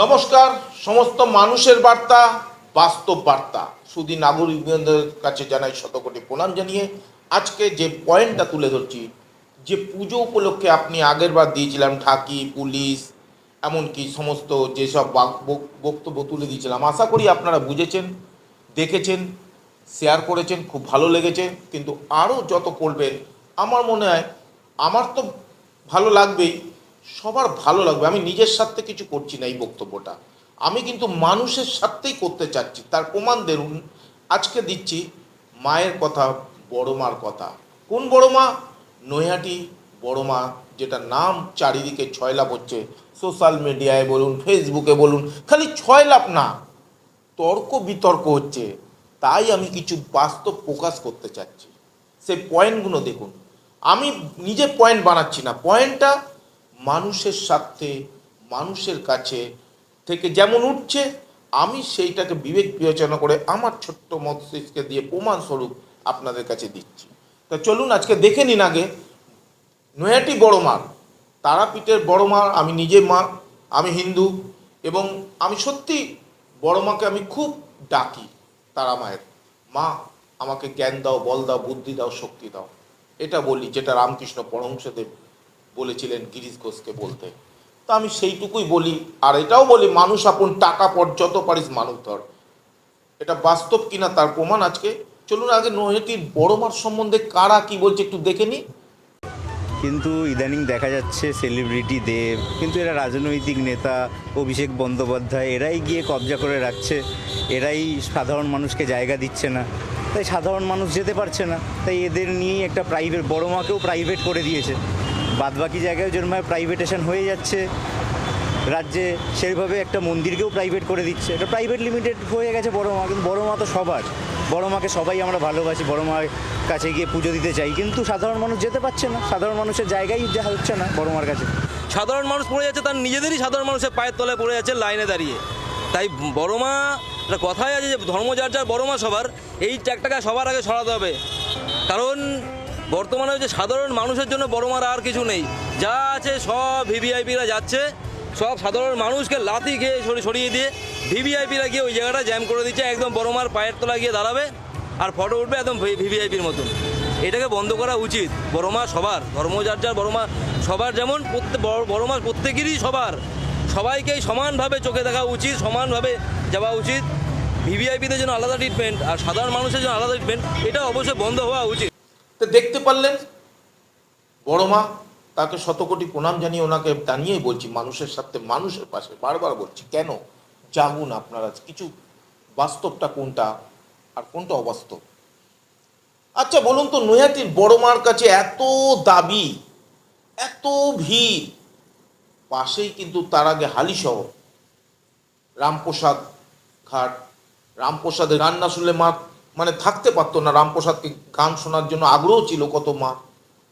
নমস্কার, সমস্ত মানুষের বার্তা, বাস্তব বার্তা। শুধু নাগরিকদের কাছে জানাই শতকোটি প্রণাম জানিয়ে আজকে যে পয়েন্টটা তুলে ধরছি, যে পুজো উপলক্ষে আপনি আগের বার দিয়েছিলাম ঢাকি, পুলিশ, এমনকি সমস্ত যেসব বক্তব্য তুলে দিয়েছিলাম। আশা করি আপনারা বুঝেছেন, দেখেছেন, শেয়ার করেছেন, খুব ভালো লেগেছে। কিন্তু আরও যত করবেন, আমার মনে হয়, আমার তো ভালো লাগবেই সবার ভালো লাগবে। আমি নিজের স্বার্থে কিছু করছি না এই বক্তব্যটা। আমি কিন্তু মানুষের স্বার্থেই করতে চাচ্ছি। তার প্রমাণ দেখুন। আজকে দিচ্ছি মায়ের কথা, বড় মার কথা। কোন বড় মা? নৈহাটি বড় মা যেটা নাম চারিদিকে ছয় লাভ হচ্ছে। সোশ্যাল মিডিয়ায় বলুন, ফেসবুকে বলুন, খালি ছয় লাভ না, তর্ক বিতর্ক হচ্ছে। তাই আমি কিছু বাস্তব প্রকাশ করতে চাচ্ছি। সেই পয়েন্টগুলো দেখুন। আমি নিজে পয়েন্ট বানাচ্ছি না। পয়েন্টটা মানুষের স্বার্থে, মানুষের কাছে থেকে যেমন উঠছে, আমি সেইটাকে বিবেক বিবেচনা করে আমার ছোট্ট মস্তিষ্কে দিয়ে প্রমাণস্বরূপ আপনাদের কাছে দিচ্ছি। তা চলুন আজকে দেখে নিন আগে নৈহাটি বড় মা তারাপীঠের বড় মা আমি নিজে মা, আমি হিন্দু, এবং আমি সত্যি বড় মাকে আমি খুব ডাকি, তারা মায়ের। মা, আমাকে জ্ঞান দাও, বল দাও, বুদ্ধি দাও, শক্তি দাও। এটা বলি, যেটা রামকৃষ্ণ পরমহংসদেব বলেছিলেন গিরিশ ঘোষকে বলতে। তো আমি সেইটুকুই বলি, আর এটাও বলি, মানুষ আপন টাকা পর যত পারিস মানুষ ধর। এটা বাস্তব কিনা তার প্রমাণ আজকে। চলুন আগে নৈহাটির বড় মার সম্বন্ধে কারা কি বলছে একটু দেখে নি। কিন্তু ইদানিং দেখা যাচ্ছে সেলিব্রিটি দেব, কিন্তু এরা রাজনৈতিক নেতা, অভিষেক বন্দ্যোপাধ্যায়, এরাই গিয়ে কবজা করে রাখছে। এরাই সাধারণ মানুষকে জায়গা দিচ্ছে না। তাই সাধারণ মানুষ যেতে পারছে না। তাই এদের নিয়েই একটা প্রাইভেট বড় মাকেও প্রাইভেট করে দিয়েছে। বাদবাকি জায়গায় যেরকম প্রাইভেটেশন হয়ে যাচ্ছে। রাজ্যে সেইভাবে একটা মন্দিরকেও প্রাইভেট করে দিচ্ছে। এটা প্রাইভেট লিমিটেড হয়ে গেছে বড় মা, কিন্তু বড় মা তো সবার। বড় মাকে সবাই আমরা ভালোবাসি, বড় মার কাছে গিয়ে পুজো দিতে চাই, কিন্তু সাধারণ মানুষ যেতে পারছে না। সাধারণ মানুষের জায়গায় যা হচ্ছে না বড় মার কাছে। সাধারণ মানুষ পড়ে যাচ্ছে, তার নিজেদেরই সাধারণ মানুষের পায়ের তলায় পড়ে যাচ্ছে, লাইনে দাঁড়িয়ে। তাই বড় মা, একটা কথাই আছে যে ধর্ম যার যার, বড় মা সবার। এই ট্যাগটাকে সবার আগে সরাতে হবে। কারণ বর্তমানে হচ্ছে সাধারণ মানুষের জন্য বড় মার আর কিছু নেই। যা আছে সব ভিভিআইপিরা যাচ্ছে। সব সাধারণ মানুষকে লাথি খেয়ে সরি- সরিয়ে দিয়ে ভিভিআইপিরা গিয়ে ওই জায়গাটা জ্যাম করে দিচ্ছে। একদম বড় মার পায়ের তলায় গিয়ে দাঁড়াবে আর ফটো উঠবে একদম ভিভিআইপির মতন। এটাকে বন্ধ করা উচিত। বড় মা সবার ধর্ম যার যার বড় মা সবার যেমন প্রত্যেক বড় মা প্রত্যেকেরই সবার। সবাইকেই সমানভাবে চোখে দেখা উচিত, সমানভাবে যাওয়া উচিত। ভিভিআইপিদের জন্য আলাদা ট্রিটমেন্ট আর সাধারণ মানুষের জন্য আলাদা ট্রিটমেন্ট এটা অবশ্যই বন্ধ হওয়া উচিত। তো দেখতে পারলেন। বড় মা, তাকে শতকোটি প্রণাম জানিয়ে ওনাকে জানিয়েই বলছি, মানুষের সাথে মানুষের পাশে বারবার বলছি, কেন? জাগুন আপনারা কিছু, বাস্তবটা কোনটা আর কোনটা অবাস্তব? আচ্ছা বলুন তো, নৈহাটির বড় মার কাছে এত দাবি, এত ভিড়, পাশেই কিন্তু তার আগে হালিশহর রামপ্রসাদ ঘাট, রামপ্রসাদের রান্না শুনলে মা মানে থাকতে পারতো না রামপ্রসাদকে গান শোনার জন্য আগ্রহ ছিল কত মা,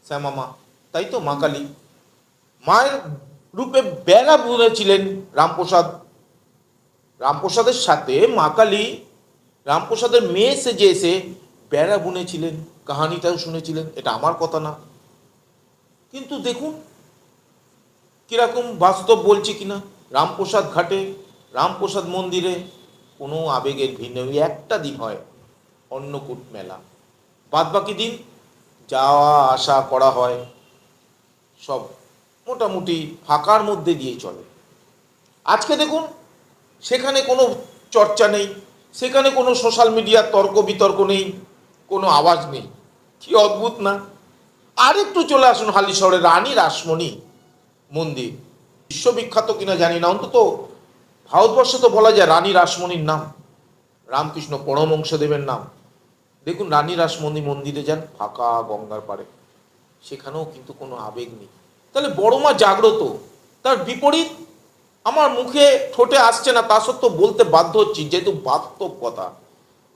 শ্যামা মা, তাই তো মা কালী? মায়ের রূপে বেড়া বুনেছিলেন রামপ্রসাদ। রামপ্রসাদের সাথে মা কালী, রামপ্রসাদের মেয়ে সেজে এসে বেড়া বুনেছিলেন, কাহানিটাও শুনেছিলেন, এটা আমার কথা না। কিন্তু দেখুন, কীরকম বাস্তব বলছি কিনা? রামপ্রসাদ ঘাটে, রামপ্রসাদ মন্দিরে কোনো আবেগের ভিন্ন একটা দিন হয়। অন্নকূট মেলা। বাদ বাকি দিন যাওয়া আসা করা হয়, সব মোটামুটি ফাঁকার মধ্যে দিয়ে চলে। আজকে দেখুন, সেখানে কোনো চর্চা নেই, সেখানে কোনো সোশ্যাল মিডিয়ার তর্ক বিতর্ক নেই, কোনো আওয়াজ নেই। কি অদ্ভুত না? আর একটু চলে আসুন হালিশহরে রানী রাসমণি মন্দির। বিশ্ববিখ্যাত কিনা জানি না, অন্তত ভারতবর্ষে তো বলা যায় রানী রাসমণির নাম। রামকৃষ্ণ পরমহংসদেবের নাম। দেখুন, রানী রাসমণি মন্দিরে যান, ফাঁকা গঙ্গার পাড়ে। সেখানেও কিন্তু কোনো আবেগ নেই। তাহলে বড় মা জাগ্রত, তার বিপরীত আমার মুখে ঠোঁটে আসছে না, তা সত্ত্বেও বলতে বাধ্য হচ্ছি, যেহেতু বাস্তব কথা।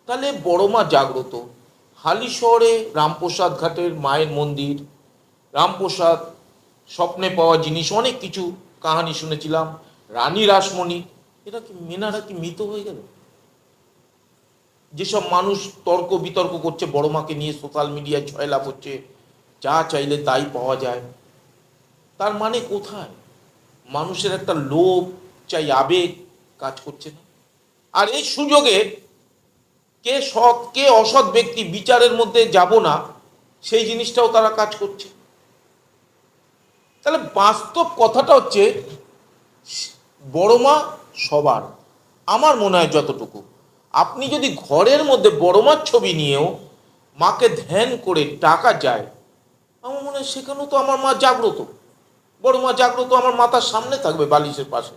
তাহলে বড় মা জাগ্রত, হালিশহরে রামপ্রসাদ ঘাটের মায়ের মন্দির, রামপ্রসাদ স্বপ্নে পাওয়া জিনিস, অনেক কিছু কাহানি শুনেছিলাম। রানী রাসমণি, এটা কি মেনারা কি মৃত হয়ে গেল? যেসব মানুষ তর্ক বিতর্ক করছে, বড় মাকে নিয়ে সোশ্যাল মিডিয়ায় ছয়লাভ হচ্ছে, যা চাইলে তাই পাওয়া যায়। তার মানে কোথায়? মানুষের একটা লোভ চাই, আবেগ কাজ করছে না। আর এই সুযোগে কে সৎ, কে অসৎ ব্যক্তি বিচারের মধ্যে যাব না, সেই জিনিসটাও তারা কাজ করছে। তাহলে বাস্তব কথাটা হচ্ছে, বড় মা সবার। আমার মনে হয় যতটুকু। আপনি যদি ঘরের মধ্যে বড় মার ছবি নিয়েও মাকে ধ্যান করে টাকা যায়, আমার মনে হয় সেখানেও তো আমার মা জাগ্রত। বড় মা জাগ্রত, আমার মাথার সামনে থাকবে বালিশের পাশে।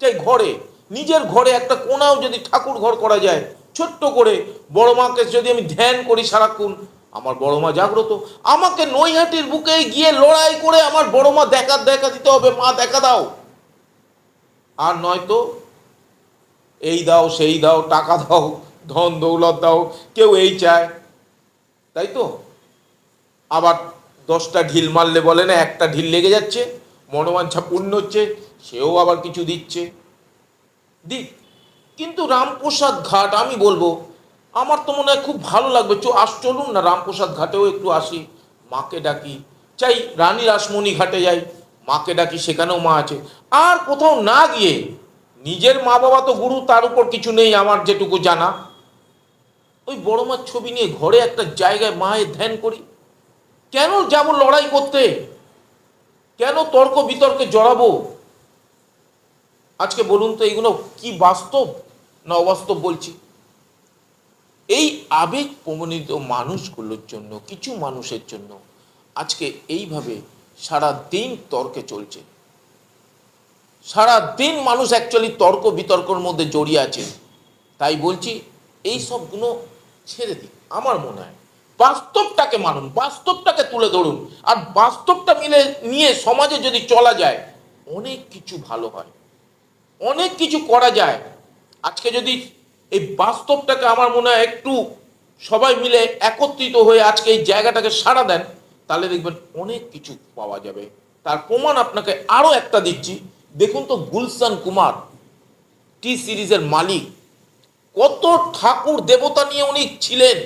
চাই ঘরে, নিজের ঘরে একটা কোনাও যদি ঠাকুর ঘর করা যায়, ছোট্ট করে বড় মাকে যদি আমি ধ্যান করি সারাক্ষণ, আমার বড় মা জাগ্রত। আমাকে নৈহাটির বুকে গিয়ে লড়াই করে আমার বড় মা দেখা দেখা দিতে হবে, মা দেখা দাও। আর নয়তো এই দাও, সেই দাও, টাকা দাও, ধন দৌলত দাও, কেউ এই চায়। তাই তো? আবার দশটা ঢিল মারলে বলে না, একটা ঢিল লেগে যাচ্ছে, মনোবাঞ্ছা পূর্ণ হচ্ছে, সেও আবার কিছু দিচ্ছে। দিক। কিন্তু রামপ্রসাদ ঘাট, আমি বলব, আমার তো মনে হয় খুব ভালো লাগবে। চো, আস, চলুন না, রামপ্রসাদ ঘাটেও একটু আসি, মাকে ডাকি। চাই, রানী রাসমণি ঘাটে যাই, মাকে ডাকি, সেখানেও মা আছে। আর কোথাও না গিয়ে নিজের মা বাবা তো গুরু, তার উপর কিছু নেই, আমার যেটুকু জানা। ওই বড় মার ছবি নিয়ে ঘরে একটা জায়গায় মায়ের ধ্যান করি। কেন যাব লড়াই করতে? কেন তর্ক বিতর্কে জড়াবো? আজকে বলুন তো এইগুলো কি বাস্তব না অবাস্তব বলছি? এই আবেগ প্রবণিত মানুষগুলোর জন্য, কিছু মানুষের জন্য, আজকে এইভাবে সারা দিন তর্কে চলছে। সারা দিন মানুষ অ্যাকচুয়ালি তর্ক বিতর্কর মধ্যে জড়িয়ে আছে। তাই বলছি, এই সবগুলো ছেড়ে দিন, আমার মনে হয়। বাস্তবটাকে মানুন, বাস্তবটাকে তুলে ধরুন। আর বাস্তবটা মিলে নিয়ে সমাজে যদি চলা যায়, অনেক কিছু ভালো হয়। অনেক কিছু করা যায়। আজকে যদি এই বাস্তবটাকে আমার মনে হয় একটু সবাই মিলে একত্রিত হয়ে আজকে এই জায়গাটাকে সাড়া দেন, তাহলে দেখবেন অনেক কিছু পাওয়া যাবে। তার প্রমাণ আপনাকে আরও একটা দিচ্ছি। দেখুন তো গুলশান কুমার টি সিরিজের মালিক। কত ঠাকুর দেবতা নিয়ে উনি ছিলেন।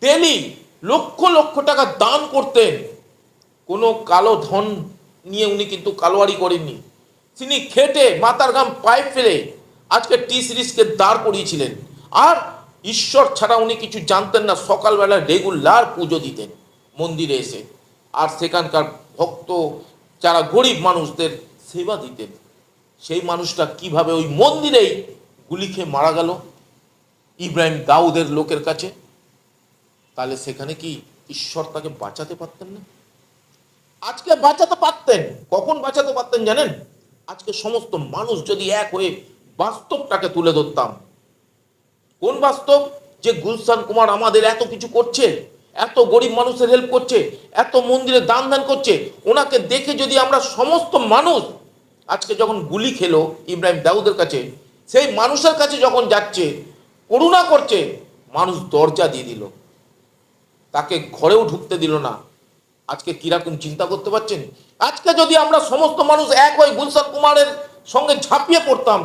ডেলি লক্ষ লক্ষ টাকা দান করতেন। কোনো কালো ধন নিয়ে উনি কিন্তু কালোয়ারি করেননি। তিনি খেটে মাতার গাম পাইপ ফেলে আজকে টি সিরিজকে দাঁড় করিয়েছিলেন। আর ঈশ্বর ছাড়া উনি কিছু জানতেন না, সকালবেলা রেগুলার পুজো দিতেন মন্দিরে এসে। আর সেখানকার ভক্ত, যারা গরিব মানুষদের সেবা দিতেন। সেই মানুষটা কীভাবে ওই মন্দিরেই গুলি খেয়ে মারা গেল? ইব্রাহিম দাউদের লোকের কাছে। তাহলে সেখানে কি ঈশ্বর তাকে বাঁচাতে পারতেন না? আজকে বাঁচাতে পারতেন। কখন বাঁচাতে পারতেন জানেন? আজকে সমস্ত মানুষ যদি এক হয়ে বাস্তবটাকে তুলে ধরতাম। কোন বাস্তব? যে গুলশান কুমার আমাদের এত কিছু করছে, এত গরিব মানুষের হেল্প করছে, এত মন্দিরে দান দান করছে, ওনাকে দেখে যদি আমরা সমস্ত মানুষ আজকে যখন গুলি খেলো ইব্রাহিম দাউদের কাছে, সেই মানুষের কাছে যখন যাচ্ছে, করুণা করছে, মানুষ দরজা দিয়ে দিল। তাকে ঘরেও ঢুকতে দিল না। আজকে কীরকম চিন্তা করতে পারছেন? আজকে যদি আমরা সমস্ত মানুষ এক হয়ে গুলশান কুমারের সঙ্গে ঝাঁপিয়ে পড়তাম,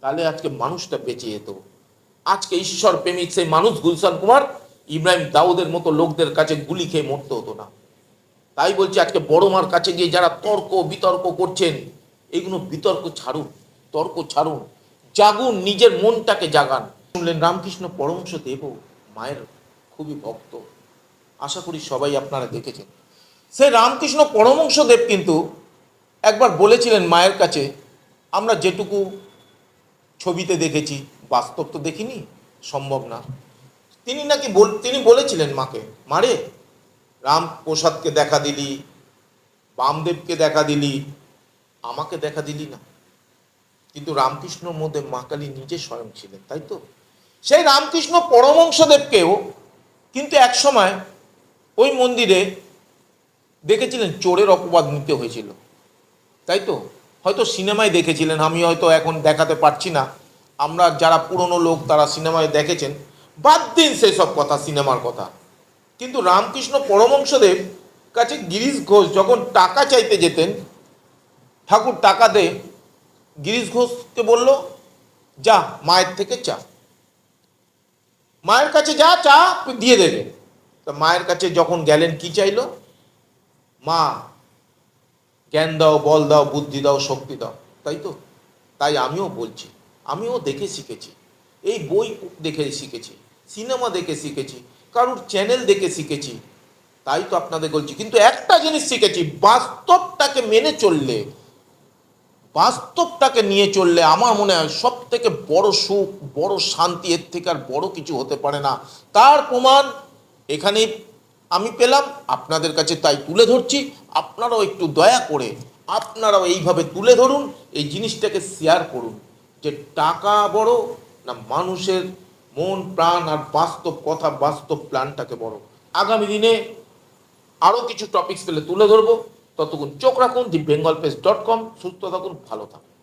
তাহলে আজকে মানুষটা বেঁচে যেত। আজকে ঈশ্বর প্রেমিক সেই মানুষ গুলশান কুমার, ইব্রাহিম দাউদের মতো লোকদের কাছে গুলি খেয়ে মরতে হতো না। তাই বলছি আজকে বড় মার কাছে গিয়ে যারা তর্ক, বিতর্ক করছেন, এগুলো বিতর্ক ছাড়ুন, তর্ক ছাড়ুন। জাগুন, নিজের মনটাকে জাগান। শুনলেন রামকৃষ্ণ পরমংশ দেব, মায়ের খুবই ভক্ত। আশা করি সবাই আপনারা দেখেছেন। সে রামকৃষ্ণ পরমংশ দেব কিন্তু একবার বলেছিলেন মায়ের কাছে, আমরা যেটুকু ছবিতে দেখেছি, বাস্তব তো দেখিনি, সম্ভব না। তিনি নাকি তিনি বলেছিলেন মাকে মারে রামপ্রসাদকে দেখা দিলি, বামদেবকে দেখা দিলি, আমাকে দেখা দিলি না। কিন্তু রামকৃষ্ণর মধ্যে মা কালী নিজে স্বয়ং ছিলেন, তাই তো? সেই রামকৃষ্ণ পরমংশদেবকেও কিন্তু এক সময় ওই মন্দিরে দেখেছিলেন চোরের অপবাদ নিতে হয়েছিল, তাই তো? হয়তো সিনেমায় দেখেছিলেন, আমি হয়তো এখন দেখাতে পারছি না। আমরা যারা পুরনো লোক, তারা সিনেমায় দেখেছেন। বাদ দিন সেসব কথা, সিনেমার কথা। কিন্তু রামকৃষ্ণ পরমংশদেব কাছে গিরিশ ঘোষ যখন টাকা চাইতে যেতেন, ঠাকুর টাকা দে, গিরিশ ঘোষকে বলল, যা, মায়ের থেকে চা। মায়ের কাছে যা চা, দিয়ে দেবে। তা মায়ের কাছে যখন গেলেন, কি চাইলো? মা, জ্ঞান দাও, বল দাও, বুদ্ধি দাও, শক্তি দাও। তাই তো? তাই আমিও বলছি। আমিও দেখে শিখেছি। এই বই দেখে শিখেছি। সিনেমা দেখে শিখেছি। কারুর চ্যানেল দেখে শিখেছি, তাই তো আপনাদের বলছি। কিন্তু একটা জিনিস শিখেছি, বাস্তবটাকে মেনে চললে, বাস্তবটাকে নিয়ে চললে আমার মনে হয় সব থেকে বড় সুখ, বড় শান্তি, এর থেকে আর বড় কিছু হতে পারে না। তার প্রমাণ এখানে আমি পেলাম, আপনাদের কাছে তাই তুলে ধরছি। আপনারাও একটু দয়া করে আপনারাও এইভাবে তুলে ধরুন, এই জিনিসটাকে শেয়ার করুন। যে টাকা বড় না মানুষের মন, প্রাণ আর বাস্তব কথা, বাস্তব প্ল্যানটাকে বড় আগামী দিনে আরও কিছু টপিকস পেলে তুলে ধরবো। ততক্ষণ চোখ রাখুন the Bengal pace dot com সুস্থ থাকুন, ভালো থাকুন।